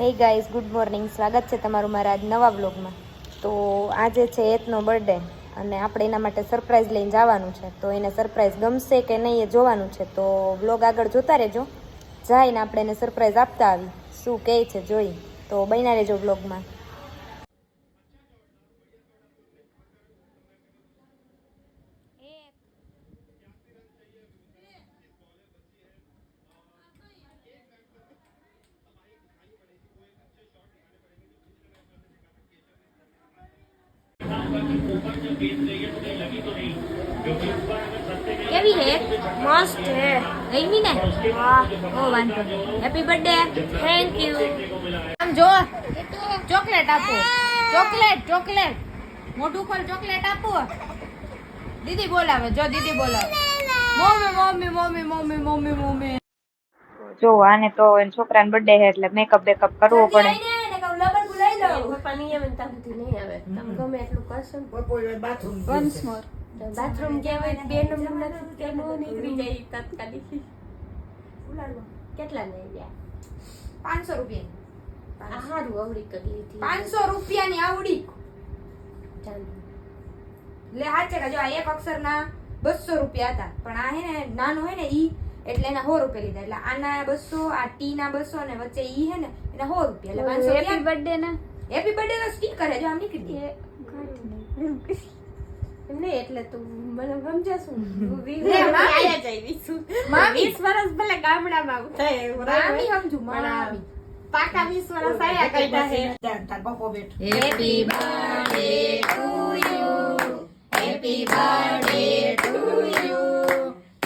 Hey guys good morning સ્વાગત છે તમારું મારા આજ નવા વ્લોગમાં તો આજે છે એતનો બર્થડે અને આપણે એના માટે સરપ્રાઈઝ લઈને જવાનું છે. તો એને સરપ્રાઈઝ ગમશે કે નહીં એ જોવાનું છે. તો વ્લોગ આગળ જોતા રહેજો. જઈને આપણે એને સરપ્રાઈઝ આપતા આવી. શું કહે છે, જોઈ. તો બન્યા રહેજો વ્લોગમાં કેવી હે મસ્ત હે ગઈમી ને? વાહ ઓ વાંધો. હેપી બર્થડે થેન્ક યુ આમ જો ચોકલેટ આપો. ચોકલેટ ચોકલેટ મોઢું ખોલ ચોકલેટ આપો. દીદી બોલાવે જો દીદી બોલાવે. Mummy mummy mummy mummy mummy mummy. જો આને તો એન છોકરાને બર્થડે હે એટલે મેકઅપ બેકઅપ કરવો પડે. પપ્પા નહીં આવે ને ત્યાં સુધી નહીં આવે તમે ગમે એટલું કરશો ને વન્સ મોર બાથરૂમ કહેવાય બે નંબર નથી નો નીકળી જાય તત્કાલિક ઉલાડવા કેટલા લઈ ગયા પાંચસો રૂપિયા સારું આવડી કરી લીધી પાંચસો રૂપિયાની આવડી લે હાચે કે જો આ એક અક્ષરના બસો રૂપિયા હતા પણ આ હે ને નાનો હે ને ઈ એટલે એના સો રૂપિયા લીધા એટલે આના બસો આ ટી ના બસો ને વચ્ચે ઈ હે ને એના સો રૂપિયા એટલે પાંચસો બર્થડે ના બર્થડે નો સ્ટીકર હે જો આમ નીકળી ગઈ. એમ એટલે તું મને સમજાશું આયા જાય મામી. વીસ વર્ષ ભલે ગામડામાં થાય એવું મામી સમજુ મામી. પાકા વીસ વર્ષ આયા કર્યા છે. Happy birthday to you happy birthday to you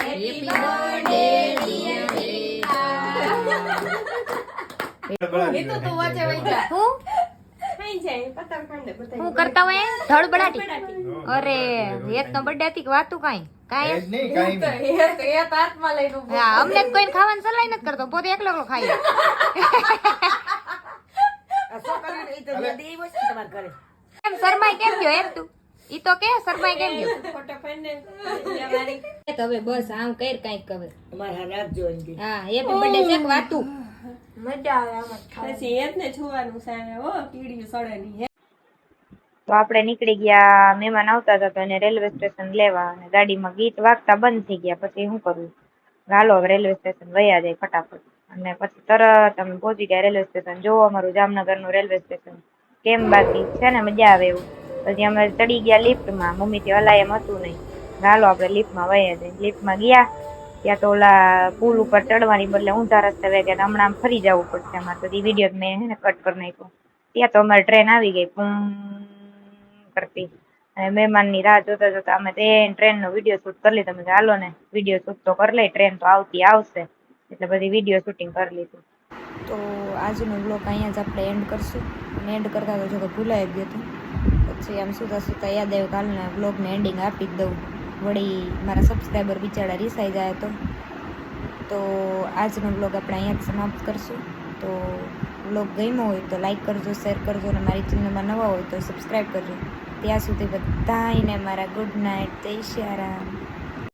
happy birthday એ તો તું વચ્ચે વહી હું થઈ જાય પતંગ ખાંડે બધાય. હું કરતા હોય ધડ બડાટી. અરે એક તો બડાટી કે વાતું કાઈ. કાઈ જ નહીં કાંઈ તો એ તો- એ તો લઈને હા અમને કોઈ ખાવાનું સલાહ નથી કરતો પોતે એકલો એકલો ખાઈ એમ શરમાઈ કેમ ગયો એમ તું? ઈ તો કે શરમાઈ કેમ ગયો? હવે બસ આમ કર કંઈક હવે. અમારા રાખજો હા હેપી બર્થડે છે વાતું. મજા આવે આમાં ખાવાની. પછી એ જ ને હો કીડીયું સડે નહીં તો આપણે નીકળી ગયા મહેમાન આવતા હતા તો એને રેલવે સ્ટેશન લેવા અને ગાડીમાં ગીત વાગતા બંધ થઈ ગયા. પછી શું કરવું હાલો હવે રેલવે સ્ટેશન વયા જાય ફટાફટ. અને પછી તરત અમે પહોંચી ગયા રેલવે સ્ટેશન. જોવો અમારું જામનગરનું રેલવે સ્ટેશન. કેમ બાકી? છે ને મજા આવે એવું. પછી અમે ચડી ગયા લિફ્ટમાં. મમ્મીથી હલાય એમ હતું નહીં. હાલો આપણે લિફ્ટમાં વયા જાય લિફ્ટમાં ગયા ત્યાં તો ઓલા પુલ ઉપર ચડવાની બદલે ઊંધા રસ્તે વહી ગયા હમણાં ફરી જવું પડશે અમારે. તો વીડિયો મેં હે ને કટ કરી નાખ્યો. ત્યાં તો અમારી ટ્રેન આવી ગઈ. પૂમ કરતી. અને મહેમાનની રાહ જોતા જોતા અમે તે ટ્રેનનો વીડિયો શૂટ કરી લીધો. મેં કીધું, હાલો ને વીડિયો શૂટ તો કરી લઈ. ટ્રેન તો આવતી આવશે. એટલે બધી વીડિયો શૂટિંગ કરી લીધું. તો આજનો બ્લોગ અહીંયા જ આપણે એન્ડ કરશું. એન્ડ કરતા તો જો કે ભૂલાઈ ગયું હતું. પછી આમ સુતા સુતા યાદ આવ્યું કાલના બ્લોગને એન્ડિંગ આપી જ દઉં. વળી મારા સબસ્ક્રાઈબર બિચારા રીસાઈ જાય તો. તો આજનો બ્લોગ આપણે અહીંયા જ સમાપ્ત કરશું. તો બ્લોગ ગમ્યો હોય તો લાઈક કરજો શેર કરજો અને મારી ચેનલમાં નવા હોય તો સબસ્ક્રાઈબ કરજો. ત્યાં સુધી બધાને મારા ગુડ નાઇટ જય શ્રી